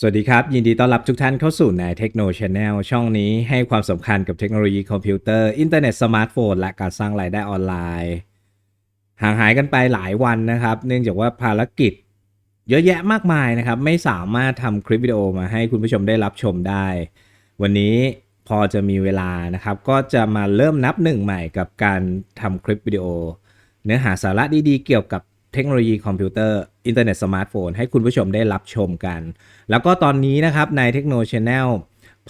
สวัสดีครับ ยินดีต้อนรับทุกท่านเข้าสู่ในเทคโนโลยีแนลช่องนี้ให้ความสำคัญกับเทคโนโลยีคอมพิวเตอร์อินเทอร์เน็ตสมาร์ทโฟนและการสร้างรายได้ออนไลน์ ห่างหายกันไปหลายวันนะครับ เนื่องจากว่าภารกิจ เยอะแยะมากมายนะครับ ไม่สามารถทำคลิปวิดีโอมาให้คุณผู้ชมได้รับชมได้ วันนี้พอจะมีเวลานะครับ ก็จะมาเริ่มนับหนึ่งใหม่กับการทำคลิปวิดีโอ เนื้อหาสาระดีๆ เกี่ยวกับ เทคโนโลยีคอมพิวเตอร์อินเทอร์เน็ตสมาร์ทโฟนให้คุณผู้ชมได้รับชมกัน แล้วก็ตอนนี้นะครับในเทคโนโลยี Channel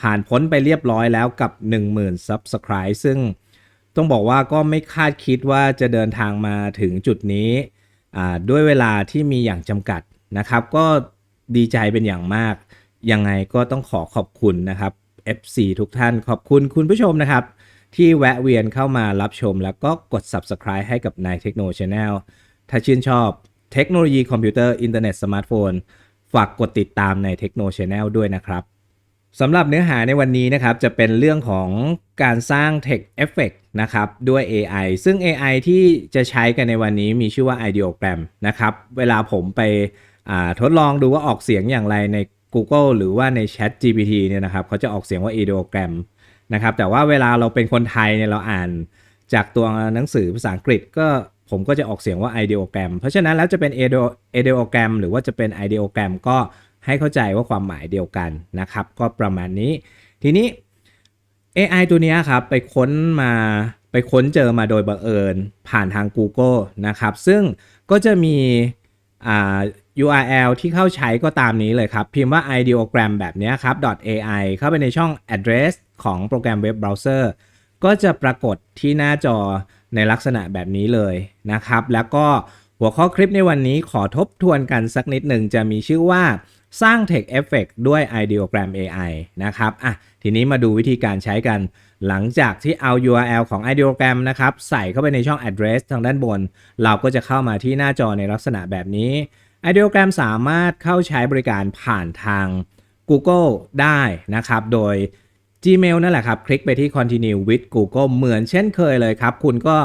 ผ่านพ้นไปเรียบร้อยแล้วกับ 10,000 Subscribe ซึ่งต้องบอกว่าก็ไม่คาดคิดว่าจะเดินทางมาถึงจุดนี้ ด้วยเวลาที่มีอย่างจำกัดนะครับ ก็ดีใจเป็นอย่างมาก ยังไงก็ต้องขอขอบคุณนะครับ FC ทุกท่านขอบคุณคุณผู้ชมนะครับ ที่แวะเวียนเข้ามารับชมแล้วก็กด Subscribe ให้กับนายเทคโนโลยี Channel ถ้าชื่นชอบเทคโนโลยีคอมพิวเตอร์อินเทอร์เน็ตสมาร์ทโฟน ฝากกดติดตามในเทคโน Channel ด้วยนะครับสำหรับเนื้อหาในวันนี้นะครับ จะเป็นเรื่องของการสร้าง Text Effect นะครับ ด้วย AI ซึ่ง AI ที่จะใช้กันในวันนี้มีชื่อว่า Ideogram นะครับ เวลาผมไปทดลองดูว่าออกเสียงอย่างไรใน Google หรือว่าใน Chat GPT เนี่ยนะครับเขาจะออกเสียงว่า Ideogram นะครับ แต่ว่าเวลาเราเป็นคนไทยเนี่ยเราอ่านจากตัวหนังสือภาษาอังกฤษก็ ผมก็จะออกเสียงว่า ideogram เพราะฉะนั้นแล้วจะเป็น ideo- ideogram หรือว่าจะเป็น ideogram ก็ให้เข้าใจว่าความหมายเดียวกันนะครับ ก็ประมาณนี้ ทีนี้ AI ตัวเนี้ยครับ ไปค้นมาไปค้นเจอมาโดยบังเอิญผ่านทาง Google นะครับ ซึ่งก็จะมีอ่า URL ที่เข้าใช้ก็ตามนี้เลยครับ พิมพ์ว่า ideogram แบบเนี้ยครับ .ai เข้าไปในช่อง address ของโปรแกรมเว็บเบราว์เซอร์ก็จะปรากฏที่หน้าจอ ในลักษณะแบบนี้เลยนะครับ แล้วก็หัวข้อคลิปในวันนี้ขอทบทวนกันสักนิดหนึ่งจะมีชื่อว่าสร้าง Text Effect ด้วย Ideogram AI นะครับอะทีนี้มาดูวิธีการใช้กัน หลังจากที่เอา URL ของ Ideogram นะครับ ใส่เข้าไปในช่อง address ทางด้านบน เราก็จะเข้ามาที่หน้าจอในลักษณะแบบนี้ Ideogram สามารถเข้าใช้บริการผ่านทาง Google ได้นะครับ โดย Gmail นั่นแหละครับ คลิกไปที่ Continue with Google เหมือนเช่นเคยเลยครับ คุณก็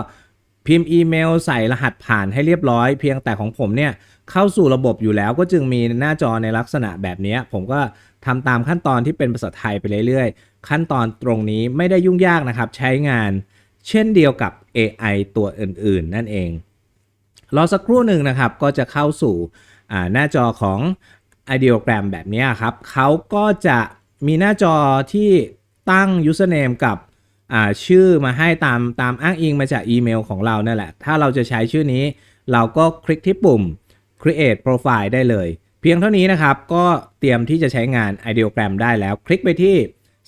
พิมพ์อีเมลใส่รหัสผ่านให้เรียบร้อย เพียงแต่ของผมเนี่ยเข้าสู่ระบบอยู่แล้วก็จึงมีหน้าจอในลักษณะแบบนี้ ผมก็ทำตามขั้นตอนที่เป็นภาษาไทยไปเรื่อยๆ ขั้นตอนตรงนี้ไม่ได้ยุ่งยากนะครับ ใช้งานเช่นเดียวกับ AI ตัวอื่นๆ นั่นเอง รอสักครู่หนึ่งนะครับ ก็จะเข้าสู่หน้าจอของ Ideogram แบบนี้ครับเขาก็จะมีหน้าจอที่ ตั้ง username กับชื่อมาให้ตามตามอ้างอิงมาจากอีเมลของเราเนั่นแหละ ถ้าเราจะใช้ชื่อนี้ เราก็คลิกที่ปุ่ม create profile ได้เลย เพียงเท่านี้นะครับ ก็เตรียมที่จะใช้งาน Ideogram ได้แล้ว คลิกไปที่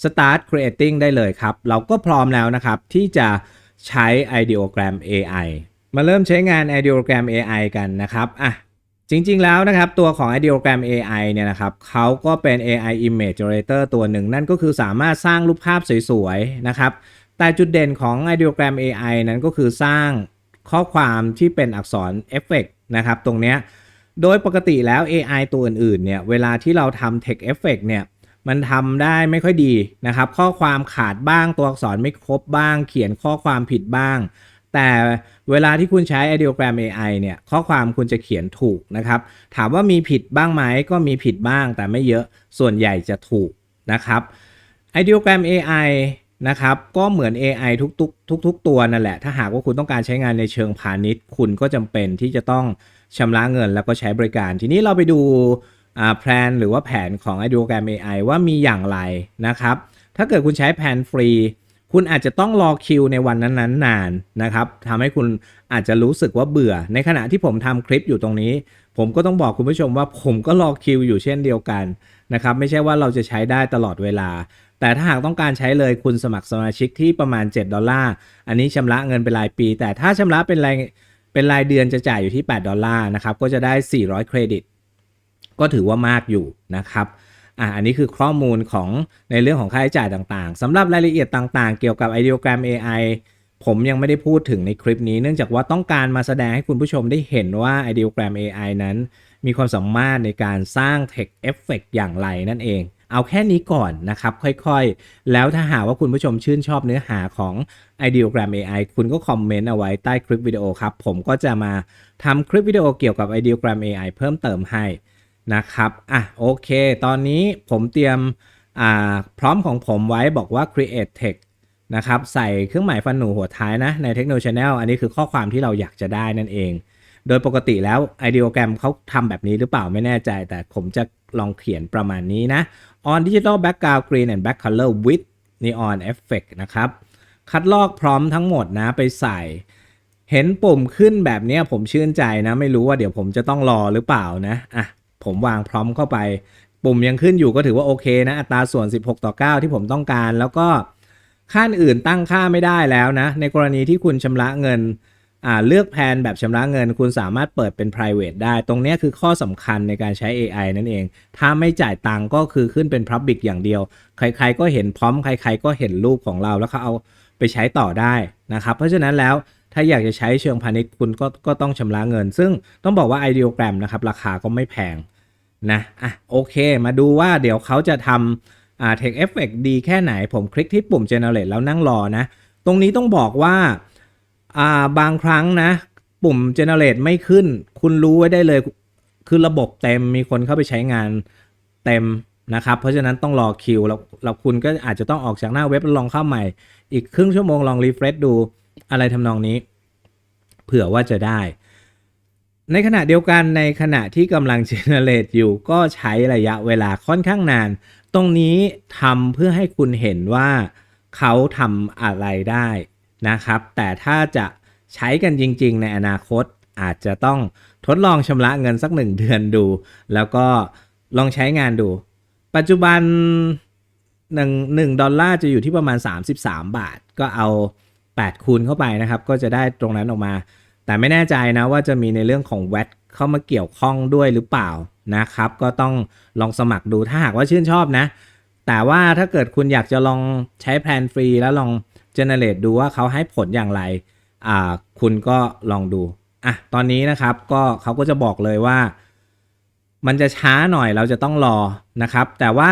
start creating ได้เลยครับ เราก็พร้อมแล้วนะครับ ที่จะใช้ Ideogram AI มาเริ่มใช้งาน Ideogram AI กันนะครับอะ จริงๆแล้วนะครับ ตัวของ Ideogram AI เนี่ยนะครับเขาก็เป็น AI Image Generator ตัวหนึ่ง นั่นก็คือสามารถสร้างรูปภาพสวยๆนะครับ แต่จุดเด่นของ Ideogram AI นั้นก็คือสร้างข้อความที่เป็นอักษรเอฟเฟกนะครับตรงเนี้ยโดยปกติแล้ว AI ตัวอื่นๆเนี่ยเวลาที่เราทำ Text Effect เนี่ยมันทำได้ไม่ค่อยดีนะครับ ข้อความขาดบ้างตัวอักษรไม่ครบบ้าง เขียนข้อความผิดบ้าง แต่เวลาที่คุณใช้ Ideogram AI เนี่ยข้อความคุณจะเขียนถูกนะครับ ถามว่ามีผิดบ้างไหมก็มีผิดบ้างแต่ไม่เยอะส่วนใหญ่จะถูกนะครับ Ideogram AI นะครับก็เหมือน AI ทุกๆทุกๆตัวนั่นแหละ ถ้าหากว่าคุณต้องการใช้งานในเชิงพาณิชย์ คุณก็จำเป็นที่จะต้องชำระเงินแล้วก็ใช้บริการ ทีนี้เราไปดูแพลนหรือว่าแผนของ Ideogram AI ว่ามีอย่างไรนะครับ ถ้าเกิดคุณใช้แผนฟรี คุณอาจจะต้องรอคิวในวันนั้นๆนานนะครับทำให้คุณอาจจะรู้สึกว่าเบื่อ ในขณะที่ผมทำคลิปอยู่ตรงนี้ ผมก็ต้องบอกคุณผู้ชมว่าผมก็รอคิวอยู่เช่นเดียวกันนะครับไม่ใช่ว่าเราจะใช้ได้ตลอดเวลา แต่ถ้าหากต้องการใช้เลยคุณสมัครสมาชิกที่ประมาณ 7 ดอลลาร์ อันนี้ชำระเงินเป็นรายปี แต่ถ้าชำระเป็นรายเป็นรายเดือนจะจ่ายอยู่ที่ 8 ดอลลาร์นะครับก็จะได้ 400 เครดิต ก็ถือว่ามากอยู่นะครับ อะอันนี้คือข้อมูลของในเรื่องของค่าใช้จ่ายต่างๆสำหรับรายละเอียดต่างๆ เกี่ยวกับ Ideogram AI ผมยังไม่ได้พูดถึงในคลิปนี้ เนื่องจากว่าต้องการมาแสดงให้คุณผู้ชมได้เห็นว่า Ideogram AI นั้น มีความสามารถในการสร้าง Text Effect อย่างไรนั่นเอง เอาแค่นี้ก่อนนะครับ ค่อยๆ แล้วถ้าหากว่าคุณผู้ชมชื่นชอบเนื้อหาของ Ideogram AI คุณก็คอมเมนต์เอาไว้ใต้คลิปวิดีโอครับ ผมก็จะมาทำคลิปวิดีโอเกี่ยวกับ Ideogram AI เพิ่มเติมให้ นะครับอะโอเค ตอนนี้ผมเตรียมอ่าพร้อมของผมไว้บอกว่า create text นะครับใส่เครื่องหมายฟันหนูหัวท้ายนะใน Techno Channel อันนี้คือข้อความที่เราอยากจะได้นั่นเอง โดยปกติแล้ว Ideogram เขาทำแบบนี้หรือเปล่าไม่แน่ใจ แต่ผมจะลองเขียนประมาณนี้นะ on digital background green and back color with neon effect นะครับ คัดลอกพร้อมทั้งหมดนะไปใส่ เห็นปุ่มขึ้นแบบนี้ผมชื่นใจนะ ไม่รู้ว่าเดี๋ยวผมจะต้องรอหรือเปล่านะอะ ผมวางพร้อมเข้าไป ปุ่มยังขึ้นอยู่ก็ถือว่าโอเคนะ อัตราส่วน 16 ต่อ 9 ที่ผมต้องการ แล้วก็ค่าอื่นตั้งค่าไม่ได้แล้วนะ ในกรณีที่คุณชำระเงินเลือกแผนแบบชำระเงิน คุณสามารถเปิดเป็น private ได้ ตรงนี้คือข้อสำคัญในการใช้ AI นั่นเอง ถ้าไม่จ่ายตังก็คือขึ้นเป็น public อย่างเดียว ใครๆก็เห็นพร้อม ใครๆก็เห็นรูปของเรา แล้วเขาเอาไปใช้ต่อได้นะครับ เพราะฉะนั้นแล้วถ้าอยากจะใช้เชิงพาณิชย์คุณก็ก็ต้องชำระเงิน ซึ่งต้องบอกว่า Ideogram นะครับราคาก็ไม่แพง นะอะโอเค มาดูว่าเดี๋ยวเขาจะทำอ่า Text Effect ดีแค่ไหน ผมคลิกที่ปุ่ม Generate แล้วนั่งรอนะ ตรงนี้ต้องบอกว่าอ่าบางครั้งนะ ปุ่ม Generate ไม่ขึ้น คุณรู้ไว้ได้เลย คือระบบเต็มมีคนเข้าไปใช้งานเต็มนะครับ เพราะฉะนั้นต้องรอคิวแล้วแล้วคุณก็อาจจะต้องออกจากหน้าเว็บลองเข้าใหม่ อีกครึ่งชั่วโมงลองรีเฟรชดูอะไรทำนองนี้ เผื่อว่าจะได้ ในขณะเดียวกันในขณะที่กำลัง generate อยู่ก็ใช้ระยะเวลาค่อนข้างนาน ตรงนี้ทำเพื่อให้คุณเห็นว่าเขาทำอะไรได้นะครับ แต่ถ้าจะใช้กันจริง ๆ ในอนาคตอาจจะต้องทดลองชำระเงินสักหนึ่งเดือนดู แล้วก็ลองใช้งานดู ปัจจุบัน1 1ดอลลาร์จะอยู่ที่ประมาณ 33 บาท ก็เอา 8 คูณเข้าไปนะครับ ก็จะได้ตรงนั้นออกมา แต่ไม่แน่ใจนะว่าจะมีในเรื่องของ VAT เข้ามาเกี่ยวข้องด้วยหรือเปล่านะครับ ก็ต้องลองสมัครดูถ้าหากว่าชื่นชอบนะ แต่ว่าถ้าเกิดคุณอยากจะลองใช้แพลนฟรีแล้วลอง generate ดูว่าเขาให้ผลอย่างไรอ่าคุณก็ลองดูอะตอนนี้นะครับก็เขาก็จะบอกเลยว่า มันจะช้าหน่อยเราจะต้องรอนะครับ แต่ว่า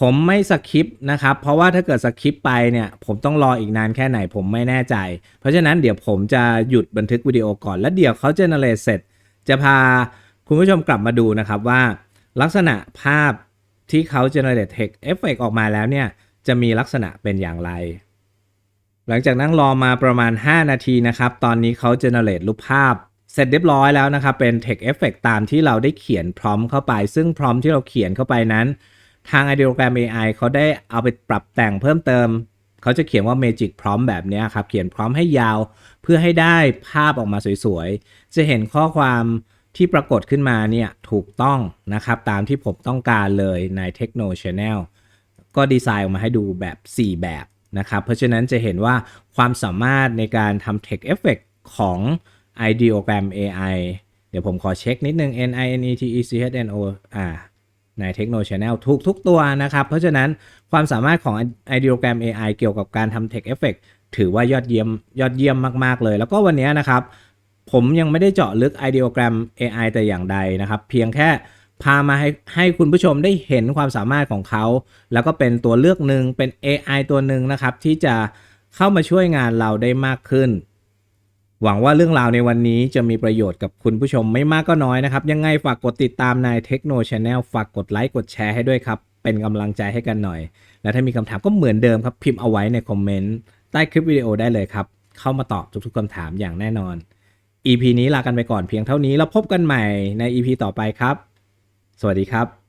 ผมไม่สคริปต์นะครับ เพราะว่าถ้าเกิดสคริปต์ไปเนี่ย ผมต้องรออีกนานแค่ไหนผมไม่แน่ใจ เพราะฉะนั้นเดี๋ยวผมจะหยุดบันทึกวิดีโอก่อน แล้วเดี๋ยวเขาเจเนเรตเสร็จ จะพาคุณผู้ชมกลับมาดูนะครับว่า ลักษณะภาพที่เขา generate text effect ออกมาแล้วเนี่ย จะมีลักษณะเป็นอย่างไร หลังจากนั่งรอมาประมาณ 5 นาทีนะครับ ตอนนี้เขา generate รูปภาพเสร็จเรียบร้อยแล้วนะครับ เป็น text effect ตามที่เราได้เขียนพร้อมเข้าไป ซึ่งพร้อมที่เราเขียนเข้าไปนั้น ทาง Ideogram AI เขาได้เอาไปปรับแต่งเพิ่มเติม เขาจะเขียนว่า Magic Prompt แบบนี้ครับ เขียนพร้อมให้ยาวเพื่อให้ได้ภาพออกมาสวยๆ จะเห็นข้อความที่ปรากฏขึ้นมาเนี่ยถูกต้องนะครับ ตามที่ผมต้องการเลยใน Techno Channel ก็ดีไซน์ออกมาให้ดูแบบ 4 แบบนะครับ เพราะฉะนั้นจะเห็นว่าความสามารถในการทำ Text Effect ของ Ideogram AI เดี๋ยวผมขอเช็คนิดนึง N I N E T E C H N O อ่า ใน Techno Channel ถูกทุกตัวนะครับ เพราะฉะนั้นความสามารถของ Ideogram AI เกี่ยวกับการทำ Text Effect ถือว่ายอดเยี่ยมยอดเยี่ยมมาก ๆ เลย แล้วก็วันนี้นะครับ ผมยังไม่ได้เจาะลึก Ideogram AI แต่อย่างใดนะครับ เพียงแค่พามาให้ให้คุณผู้ชมได้เห็นความสามารถของเขา แล้วก็เป็นตัวเลือกหนึ่งเป็น AI ตัวหนึ่งนะครับ ที่จะเข้ามาช่วยงานเราได้มากขึ้น หวังว่าเรื่องราวในวันนี้จะมีประโยชน์กับคุณผู้ชมไม่มากก็น้อยนะครับ ยังไงฝากกดติดตามใน Techno Channel ฝากกดไลค์กดแชร์ให้ด้วยครับ เป็นกำลังใจให้กันหน่อย และถ้ามีคำถามก็เหมือนเดิมครับ พิมพ์เอาไว้ในคอมเมนต์ใต้คลิปวิดีโอได้เลยครับ เข้ามาตอบทุกๆคำถามอย่างแน่นอน EP นี้ลากันไปก่อนเพียงเท่านี้แล้วพบกันใหม่ใน EP ต่อไปครับ สวัสดีครับ